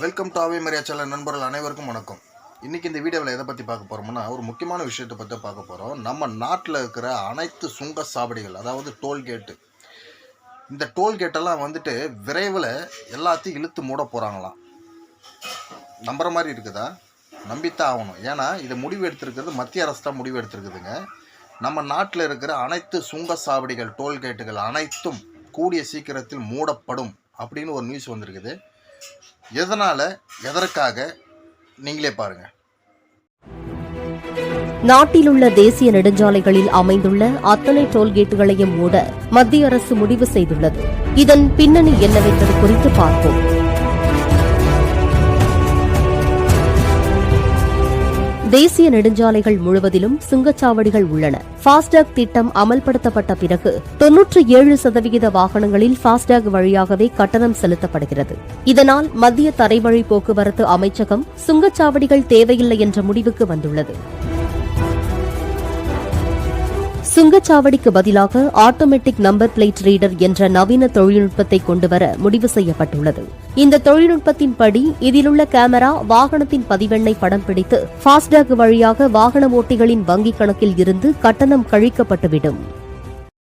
Welcome to ஆவே Maria channel நண்பர்கள் அனைவருக்கும் வணக்கம். இன்றைக்கி இந்த வீடியோவில் எதை பற்றி பார்க்க போகிறோம்னா ஒரு முக்கியமான விஷயத்தை பற்றி பார்க்க போகிறோம் நம்ம நாட்டில் இருக்கிற அனைத்து சுங்க சாவடிகள் அதாவது டோல்கேட்டு இந்த டோல்கேட்டெல்லாம் வந்துட்டு விரைவில் எல்லாத்தையும் இழுத்து மூட போகிறாங்களாம் நம்புற மாதிரி இருக்குதா? நம்பித்தான் ஆகணும். ஏன்னா இதை முடிவு எடுத்திருக்கிறது மத்திய அரசு தான் முடிவு எடுத்திருக்குதுங்க. நம்ம நாட்டில் இருக்கிற அனைத்து சுங்க சாவடிகள் டோல்கேட்டுகள் அனைத்தும் கூடிய சீக்கிரத்தில் மூடப்படும் அப்படின்னு ஒரு நியூஸ் வந்திருக்குது. எதனால் எதற்காக நீங்களே பாருங்கள் நாட்டில் உள்ள தேசிய நெடுஞ்சாலைகளில் அமைந்துள்ள அத்தனை டோல்கேட்டுகளையும் மூட மத்திய அரசு முடிவு செய்துள்ளது. இதன் பின்னணி என்னவென்பது குறித்து பார்ப்போம். தேசிய நெடுஞ்சாலைகள் முழுவதிலும் சுங்கச்சாவடிகள் உள்ளன. ஃபாஸ்டாக் திட்டம் அமல்படுத்தப்பட்ட பிறகு தொன்னூற்று ஏழு சதவிகித வாகனங்களில் ஃபாஸ்டாக் வழியாகவே கட்டணம் செலுத்தப்படுகிறது. இதனால் மத்திய தரைவழி போக்குவரத்து அமைச்சகம் சுங்கச்சாவடிகள் தேவையில்லை என்ற முடிவுக்கு வந்துள்ளது. சுங்கச்சாவடிக்கு பதிலாக ஆட்டோமேட்டிக் நம்பர் பிளேட் ரீடர் என்ற நவீன தொழில்நுட்பத்தை கொண்டுவர முடிவு செய்யப்பட்டுள்ளது. இந்த தொழில்நுட்பத்தின்படி இதிலுள்ள கேமரா வாகனத்தின் பதிவெண்ணை படம் பிடித்து ஃபாஸ்டேக் வழியாக வாகன ஓட்டிகளின் வங்கிக் கணக்கில் இருந்து கட்டணம் கழிக்கப்பட்டுவிடும்.